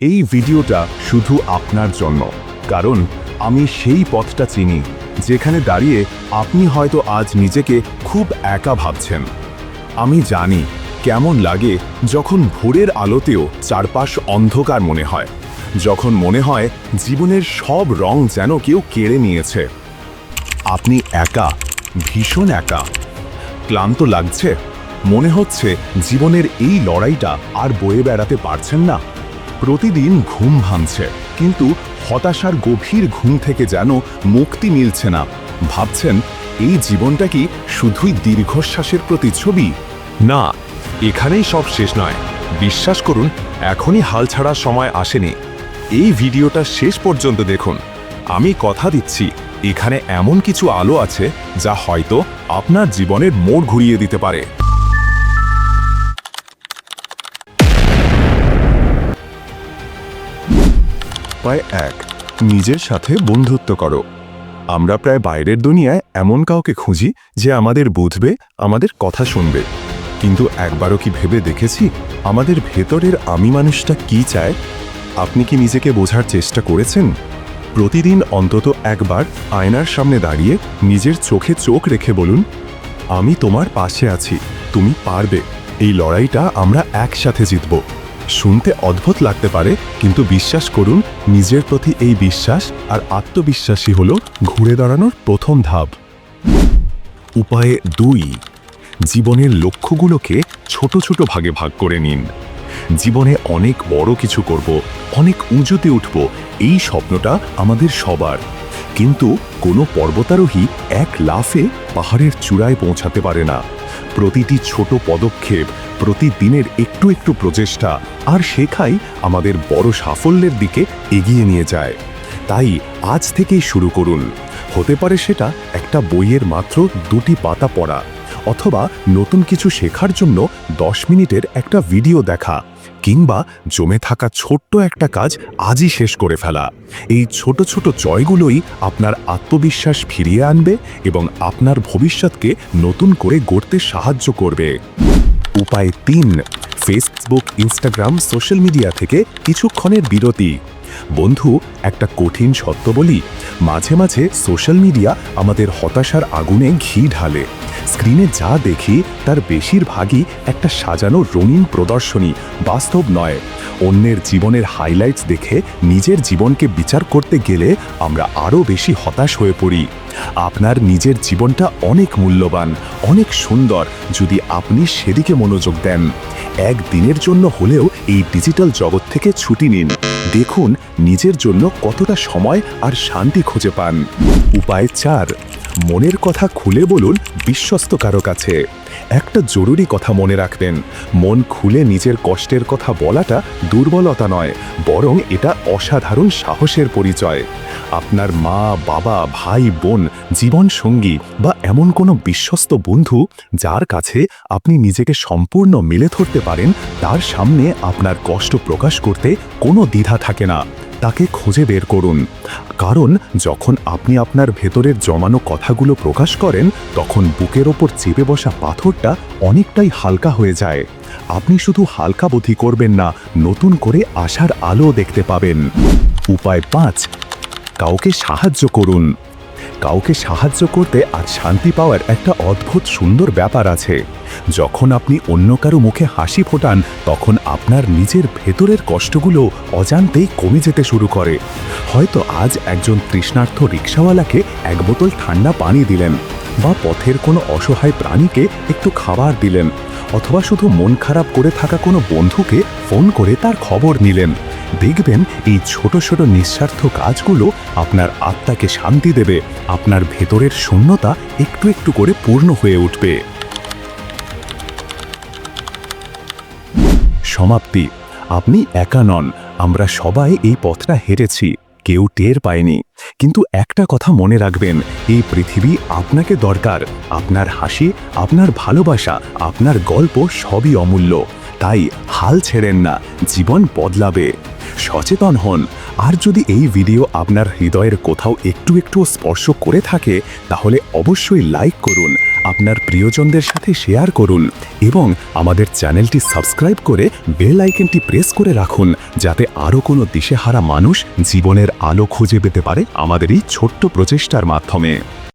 এই ভিডিওটা শুধু আপনার জন্য। কারণ আমি সেই পথটা চিনি, যেখানে দাঁড়িয়ে আপনি হয়তো আজ নিজেকে খুব একা ভাবছেন। আমি জানি কেমন লাগে যখন ভোরের আলোতেও চারপাশ অন্ধকার মনে হয়, যখন মনে হয় জীবনের সব রং যেন কেউ কেড়ে নিয়েছে। আপনি একা, ভীষণ একা। ক্লান্ত লাগছে? মনে হচ্ছে জীবনের এই লড়াইটা আর বয়ে বেড়াতে পারছেন না? প্রতিদিন ঘুম ভাঙছে, কিন্তু হতাশার গভীর ঘুম থেকে যেন মুক্তি মিলছে না। ভাবছেন, এই জীবনটা কি শুধুই দীর্ঘশ্বাসের প্রতিচ্ছবি? না, এখানেই সব শেষ নয়। বিশ্বাস করুন, এখনই হাল ছাড়ার সময় আসেনি। এই ভিডিওটা শেষ পর্যন্ত দেখুন। আমি কথা দিচ্ছি, এখানে এমন কিছু আলো আছে যা হয়তো আপনার জীবনের মোড় ঘুরিয়ে দিতে পারে। উপায় এক। নিজের সাথে বন্ধুত্ব করো। আমরা প্রায় বাইরের দুনিয়ায় এমন কাউকে খুঁজি যে আমাদের বুঝবে, আমাদের কথা শুনবে। কিন্তু একবারও কি ভেবে দেখেছি আমাদের ভেতরের আমি মানুষটা কি চায়? আপনি কি নিজেকে বোঝার চেষ্টা করেছেন? প্রতিদিন অন্তত একবার আয়নার সামনে দাঁড়িয়ে নিজের চোখে চোখ রেখে বলুন, আমি তোমার পাশে আছি, তুমি পারবে। এই লড়াইটা আমরা একসাথে জিতব। শুনতে অদ্ভুত লাগতে পারে, কিন্তু বিশ্বাস করুন, নিজের প্রতি এই বিশ্বাস আর আত্মবিশ্বাসী হল ঘুরে দাঁড়ানোর প্রথম ধাপ। উপায়ে দুই, জীবনের লক্ষ্যগুলোকে ছোট ছোট ভাগে ভাগ করে নিন। জীবনে অনেক বড় কিছু করব, অনেক উঁচুতে উঠব, এই স্বপ্নটা আমাদের সবার। কিন্তু কোনো পর্বতারোহী এক লাফে পাহাড়ের চূড়ায় পৌঁছাতে পারে না। প্রতিটি ছোট পদক্ষেপ, প্রতিদিনের একটু একটু প্রচেষ্টা আর শেখাই আমাদের বড় সাফল্যের দিকে এগিয়ে নিয়ে যায়। তাই আজ থেকেই শুরু করুন। হতে পারে সেটা একটা বইয়ের মাত্র দুটি পাতা পড়া অথবা নতুন কিছু শেখার জন্য দশ মিনিটের একটা ভিডিও দেখা। কিংবা জমে থাকা ছোট্ট একটা কাজ আজই শেষ করে ফেলা। এই ছোট ছোট জয়গুলোই আপনার আত্মবিশ্বাস ফিরিয়ে আনবে এবং আপনার ভবিষ্যৎকে নতুন করে গড়তে সাহায্য করবে। উপায় তিন ফেসবুক ইনস্টাগ্রাম সোশ্যাল মিডিয়া থেকে কিছুক্ষণের বিরতি। বন্ধু, একটা কঠিন সত্য বলি, মাঝে মাঝে সোশ্যাল মিডিয়া আমাদের হতাশার আগুনে ঘি ঢালে। স্ক্রিনে যা দেখি, তার বেশিরভাগই একটা সাজানো রঙিন প্রদর্শনী, বাস্তব নয়। অন্যের জীবনের হাইলাইটস দেখে নিজের জীবনকে বিচার করতে গেলে আমরা আরও বেশি হতাশ হয়ে পড়ি। আপনার নিজের জীবনটা অনেক মূল্যবান, অনেক সুন্দর, যদি আপনি সেদিকে মনোযোগ দেন। একদিনের জন্য হলেও এই ডিজিটাল জগৎ থেকে ছুটি নিন। দেখুন নিজের জন্য কতটা সময় আর শান্তি খুঁজে পান। উপায় চার মনের কথা খুলে বলুন বিশ্বস্ত কারও কাছে। একটা জরুরি কথা মনে রাখবেন, মন খুলে নিজের কষ্টের কথা বলাটা দুর্বলতা নয়, বরং এটা অসাধারণ সাহসের পরিচয়। আপনার মা, বাবা, ভাই, বোন জীবন সঙ্গী বা এমন কোনো বিশ্বস্ত বন্ধু যার কাছে আপনি নিজেকে সম্পূর্ণ মেলে ধরতে পারেন, তার সামনে আপনার কষ্ট প্রকাশ করতে কোনো দ্বিধা থাকে না। তাকে খুঁজে বের করুন। কারণ, যখন আপনি আপনার ভেতরের জমানো কথাগুলো প্রকাশ করেন, তখন বুকের ওপর চেপে বসা পাথরটা অনেকটাই হালকা হয়ে যায়। আপনি শুধু হালকা বোধি করবেন না, নতুন করে আসার আলো দেখতে পাবেন। উপায় পাঁচ, কাউকে সাহায্য করুন। কাউকে সাহায্য করতে আর শান্তি পাওয়ার একটা অদ্ভুত সুন্দর ব্যাপার আছে। যখন আপনি অন্য কারও মুখে হাসি ফোটান, তখন আপনার নিজের ভেতরের কষ্টগুলো অজান্তেই কমে যেতে শুরু করে। হয়তো আজ একজন তৃষ্ণার্থ রিক্সাওয়ালাকে এক বোতল ঠান্ডা পানি দিলেন। বা পথের কোনো অসহায় প্রাণীকে একটু খাবার দিলেন, অথবা শুধু মন খারাপ করে থাকা কোনো বন্ধুকে ফোন করে তার খবর নিলেন। দেখবেন এই ছোট ছোট নিঃস্বার্থ কাজগুলো আপনার আত্মাকে শান্তি দেবে, আপনার ভেতরের শূন্যতা একটু একটু করে পূর্ণ হয়ে উঠবে। সমাপ্তি। আপনি একা নন, আমরা সবাই এই পথটা হেরেছি কেউ টের পায়নি। কিন্তু একটা কথা মনে রাখবেন, এই পৃথিবী আপনাকে দরকার। আপনার হাসি, আপনার ভালোবাসা, আপনার গল্প সবই অমূল্য। তাই হাল ছেড়েন না, জীবন বদলাবে। সচেতন হন। আর যদি এই ভিডিও আপনার হৃদয়ের কোথাও একটু একটু স্পর্শ করে থাকে, তাহলে অবশ্যই লাইক করুন, আপনার প্রিয়জনদের সাথে শেয়ার করুন এবং আমাদের চ্যানেলটি সাবস্ক্রাইব করে বেল আইকনটি প্রেস করে রাখুন, যাতে আরও কোনো দিশেহারা মানুষ জীবনের আলো খুঁজে পেতে পারে আমাদের এই ছোট্ট প্রচেষ্টার মাধ্যমে।